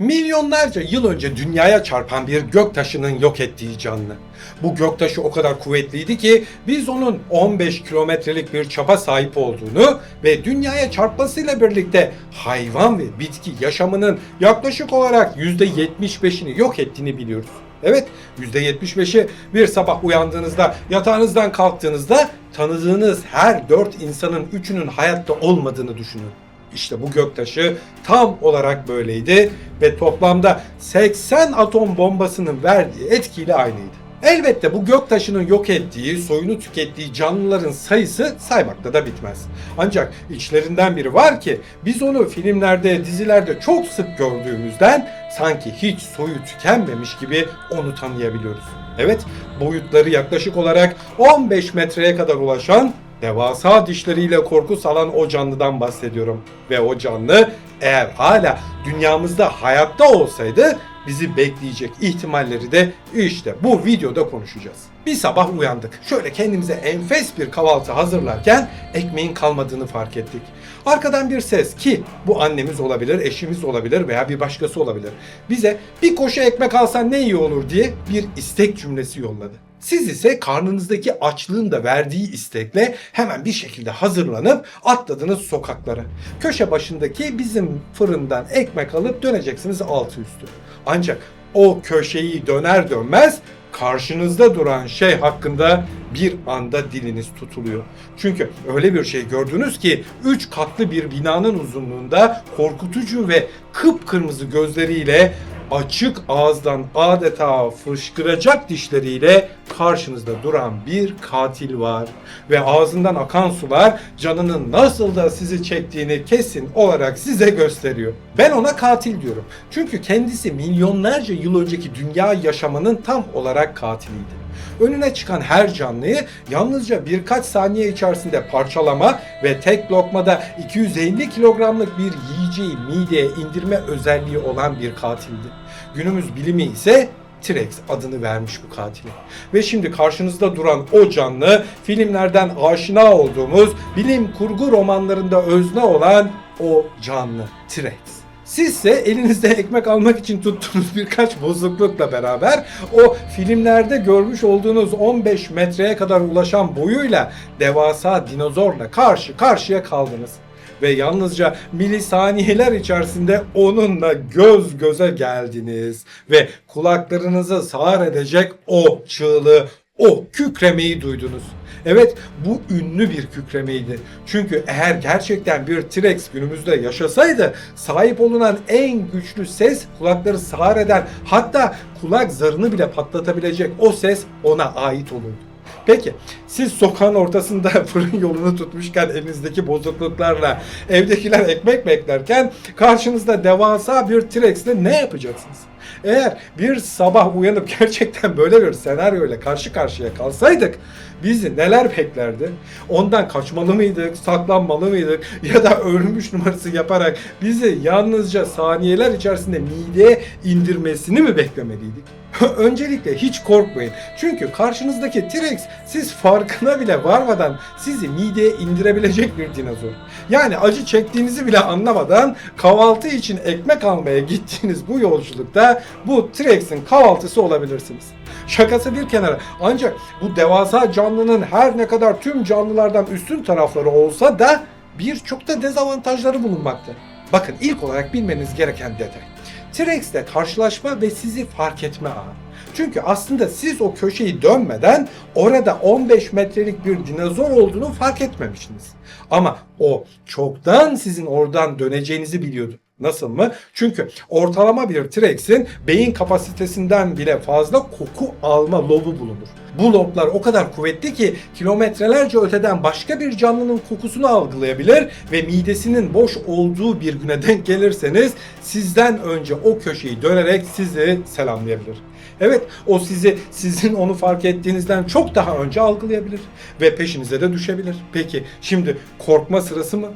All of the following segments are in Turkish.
Milyonlarca yıl önce dünyaya çarpan bir göktaşının yok ettiği canlı. Bu göktaşı o kadar kuvvetliydi ki biz onun 15 kilometrelik bir çapa sahip olduğunu ve dünyaya çarpmasıyla birlikte hayvan ve bitki yaşamının yaklaşık olarak %75'ini yok ettiğini biliyoruz. Evet %75'i bir sabah uyandığınızda yatağınızdan kalktığınızda tanıdığınız her 4 insanın 3'ünün hayatta olmadığını düşünün. İşte bu göktaşı tam olarak böyleydi ve toplamda 80 atom bombasının verdiği etkiyle aynıydı. Elbette bu göktaşının yok ettiği, soyunu tükettiği canlıların sayısı saymakla da bitmez. Ancak içlerinden biri var ki biz onu filmlerde, dizilerde çok sık gördüğümüzden sanki hiç soyu tükenmemiş gibi onu tanıyabiliyoruz. Evet, boyutları yaklaşık olarak 15 metreye kadar ulaşan devasa dişleriyle korku salan o canlıdan bahsediyorum. Ve o canlı eğer hala dünyamızda hayatta olsaydı bizi bekleyecek ihtimalleri de işte bu videoda konuşacağız. Bir sabah uyandık. Şöyle kendimize enfes bir kahvaltı hazırlarken ekmeğin kalmadığını fark ettik. Arkadan bir ses ki bu annemiz olabilir, eşimiz olabilir veya bir başkası olabilir. Bize bir koşu ekmek alsan ne iyi olur diye bir istek cümlesi yolladı. Siz ise karnınızdaki açlığın da verdiği istekle hemen bir şekilde hazırlanıp atladınız sokaklara. Köşe başındaki bizim fırından ekmek alıp döneceksiniz altı üstü. Ancak o köşeyi döner dönmez karşınızda duran şey hakkında bir anda diliniz tutuluyor. Çünkü öyle bir şey gördünüz ki 3 katlı bir binanın uzunluğunda korkutucu ve kıpkırmızı gözleriyle açık ağızdan adeta fışkıracak dişleriyle karşınızda duran bir katil var. Ve ağzından akan sular canının nasıl da sizi çektiğini kesin olarak size gösteriyor. Ben ona katil diyorum. Çünkü kendisi milyonlarca yıl önceki dünya yaşamanın tam olarak katiliydi. Önüne çıkan her canlıyı yalnızca birkaç saniye içerisinde parçalama ve tek lokmada 250 kilogramlık bir yiyeceği mideye indirme özelliği olan bir katildi. Günümüz bilimi ise T-Rex adını vermiş bu katile. Ve şimdi karşınızda duran o canlı filmlerden aşina olduğumuz bilim kurgu romanlarında özne olan o canlı T-Rex. Sizse elinizde ekmek almak için tuttuğunuz birkaç bozuklukla beraber o filmlerde görmüş olduğunuz 15 metreye kadar ulaşan boyuyla devasa dinozorla karşı karşıya kaldınız. Ve yalnızca milisaniyeler içerisinde onunla göz göze geldiniz. Ve kulaklarınızı sağır edecek o çığlığı, o kükremeyi duydunuz. Evet bu ünlü bir kükremeydi. Çünkü eğer gerçekten bir T-Rex günümüzde yaşasaydı sahip olunan en güçlü ses kulakları sağır eden hatta kulak zarını bile patlatabilecek o ses ona ait olurdu. Peki siz sokağın ortasında fırın yolunu tutmuşken elinizdeki bozukluklarla evdekiler ekmek beklerken karşınızda devasa bir T-Rex'le ne yapacaksınız? Eğer bir sabah uyanıp gerçekten böyle bir senaryoyla karşı karşıya kalsaydık bizi neler beklerdi? Ondan kaçmalı mıydık, saklanmalı mıydık ya da ölmüş numarası yaparak bizi yalnızca saniyeler içerisinde mideye indirmesini mi beklemeliydik? Öncelikle hiç korkmayın. Çünkü karşınızdaki T-Rex siz farkına bile varmadan sizi mideye indirebilecek bir dinozor. Yani acı çektiğinizi bile anlamadan kahvaltı için ekmek almaya gittiğiniz bu yolculukta bu T-Rex'in kahvaltısı olabilirsiniz. Şakası bir kenara ancak bu devasa canlının her ne kadar tüm canlılardan üstün tarafları olsa da birçok da dezavantajları bulunmakta. Bakın ilk olarak bilmeniz gereken detay. T-Rex'le karşılaşma ve sizi fark etme anı. Çünkü aslında siz o köşeyi dönmeden orada 15 metrelik bir dinozor olduğunu fark etmemiştiniz. Ama o çoktan sizin oradan döneceğinizi biliyordu. Nasıl mı? Çünkü ortalama bir T-Rex'in beyin kapasitesinden bile fazla koku alma lobu bulunur. Bu loblar o kadar kuvvetli ki kilometrelerce öteden başka bir canlının kokusunu algılayabilir ve midesinin boş olduğu bir güne denk gelirseniz sizden önce o köşeyi dönerek sizi selamlayabilir. Evet o sizi sizin onu fark ettiğinizden çok daha önce algılayabilir ve peşinize de düşebilir. Peki şimdi korkma sırası mı?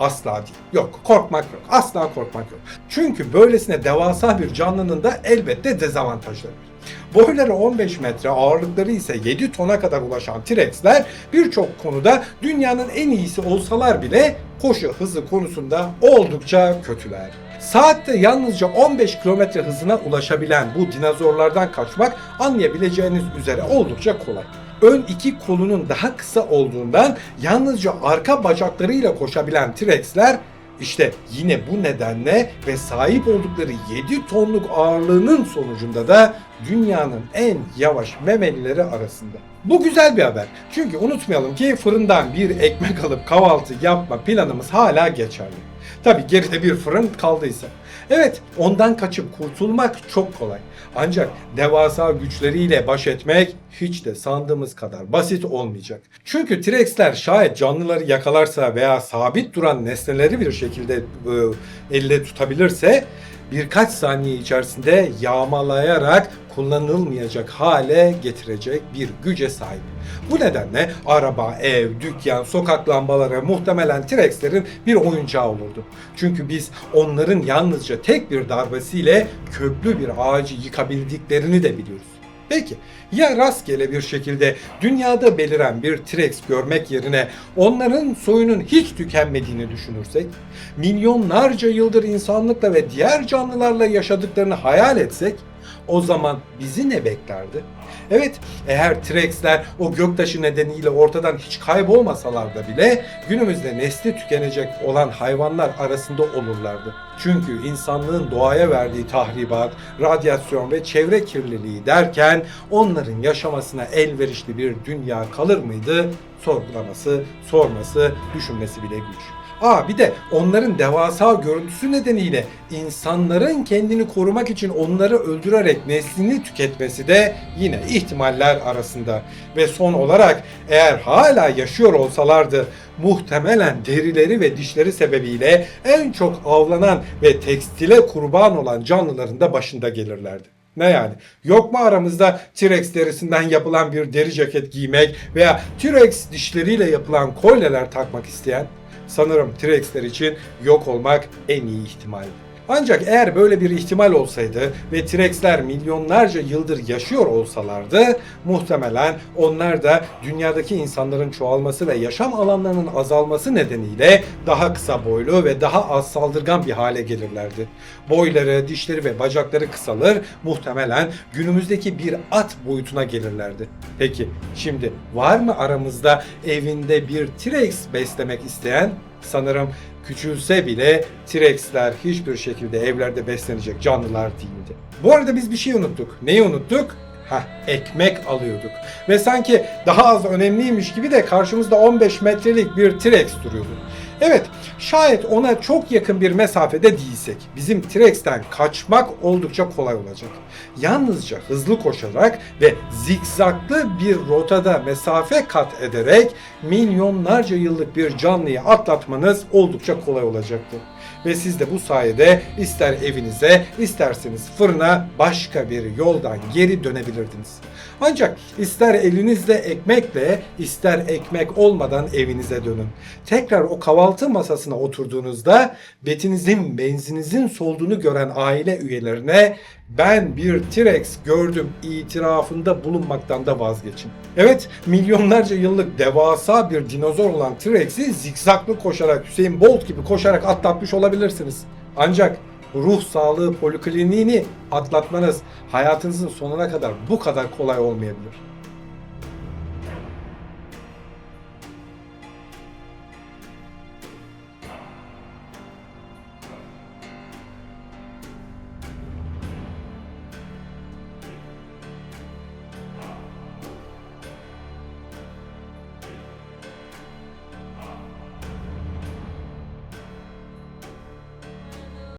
Asla değil. Yok korkmak yok. Asla korkmak yok. Çünkü böylesine devasa bir canlının da elbette dezavantajları var. Boyları 15 metre, ağırlıkları ise 7 tona kadar ulaşan T-Rex'ler birçok konuda dünyanın en iyisi olsalar bile koşu hızı konusunda oldukça kötüler. Saatte yalnızca 15 kilometre hızına ulaşabilen bu dinozorlardan kaçmak anlayabileceğiniz üzere oldukça kolay. Ön iki kolunun daha kısa olduğundan yalnızca arka bacaklarıyla koşabilen T-Rex'ler işte yine bu nedenle ve sahip oldukları 7 tonluk ağırlığının sonucunda da dünyanın en yavaş memelileri arasında. Bu güzel bir haber. Çünkü unutmayalım ki fırından bir ekmek alıp kahvaltı yapma planımız hala geçerli. Tabi geride bir fırın kaldıysa. Evet ondan kaçıp kurtulmak çok kolay. Ancak devasa güçleriyle baş etmek hiç de sandığımız kadar basit olmayacak. Çünkü T-Rex'ler şayet canlıları yakalarsa veya sabit duran nesneleri bir şekilde e, elle tutabilirse birkaç saniye içerisinde yağmalayarak kullanılmayacak hale getirecek bir güce sahip. Bu nedenle araba, ev, dükkan, sokak lambaları muhtemelen T-Rex'lerin bir oyuncağı olurdu. Çünkü biz onların yalnızca tek bir darbesiyle köklü bir ağacı yıkabildiklerini de biliyoruz. Peki ya rastgele bir şekilde dünyada beliren bir T-Rex görmek yerine onların soyunun hiç tükenmediğini düşünürsek, milyonlarca yıldır insanlıkla ve diğer canlılarla yaşadıklarını hayal etsek, o zaman bizi ne beklerdi? Evet, eğer T-Rex'ler o göktaşı nedeniyle ortadan hiç kaybolmasalar da bile günümüzde nesli tükenecek olan hayvanlar arasında olurlardı. Çünkü insanlığın doğaya verdiği tahribat, radyasyon ve çevre kirliliği derken onların yaşamasına elverişli bir dünya kalır mıydı? Sorgulaması, sorması, düşünmesi bile güç. Aa bir de onların devasa görüntüsü nedeniyle insanların kendini korumak için onları öldürerek neslini tüketmesi de yine ihtimaller arasında. Ve son olarak eğer hala yaşıyor olsalardı muhtemelen derileri ve dişleri sebebiyle en çok avlanan ve tekstile kurban olan canlıların da başında gelirlerdi. Ne yani? Yok mu aramızda T-Rex derisinden yapılan bir deri ceket giymek veya T-Rex dişleriyle yapılan kolyeler takmak isteyen? Sanırım T-Rex'ler için yok olmak en iyi ihtimal. Ancak eğer böyle bir ihtimal olsaydı ve T-Rex'ler milyonlarca yıldır yaşıyor olsalardı muhtemelen onlar da dünyadaki insanların çoğalması ve yaşam alanlarının azalması nedeniyle daha kısa boylu ve daha az saldırgan bir hale gelirlerdi. Boyları, dişleri ve bacakları kısalır muhtemelen günümüzdeki bir at boyutuna gelirlerdi. Peki şimdi var mı aramızda evinde bir T-Rex beslemek isteyen? Sanırım küçülse bile T-Rex'ler hiçbir şekilde evlerde beslenecek canlılar değildi. Bu arada biz bir şey unuttuk. Neyi unuttuk? Hah, ekmek alıyorduk. Ve sanki daha az önemliymiş gibi de karşımızda 15 metrelik bir T-Rex duruyordu. Evet, şayet ona çok yakın bir mesafede değilsek, bizim T-Rex'ten kaçmak oldukça kolay olacak. Yalnızca hızlı koşarak ve zikzaklı bir rotada mesafe kat ederek milyonlarca yıllık bir canlıyı atlatmanız oldukça kolay olacaktır. Ve siz de bu sayede ister evinize isterseniz fırına başka bir yoldan geri dönebilirdiniz. Ancak ister elinizde ekmekle ister ekmek olmadan evinize dönün. Tekrar o kahvaltı masasına oturduğunuzda betinizin benzinizin solduğunu gören aile üyelerine ben bir T-Rex gördüm itirafında bulunmaktan da vazgeçin. Evet milyonlarca yıllık devasa bir dinozor olan T-Rex'i zikzaklı koşarak Hüseyin Bolt gibi koşarak atlatmış olabilirsiniz. Ancak ruh sağlığı polikliniğini atlatmanız hayatınızın sonuna kadar bu kadar kolay olmayabilir.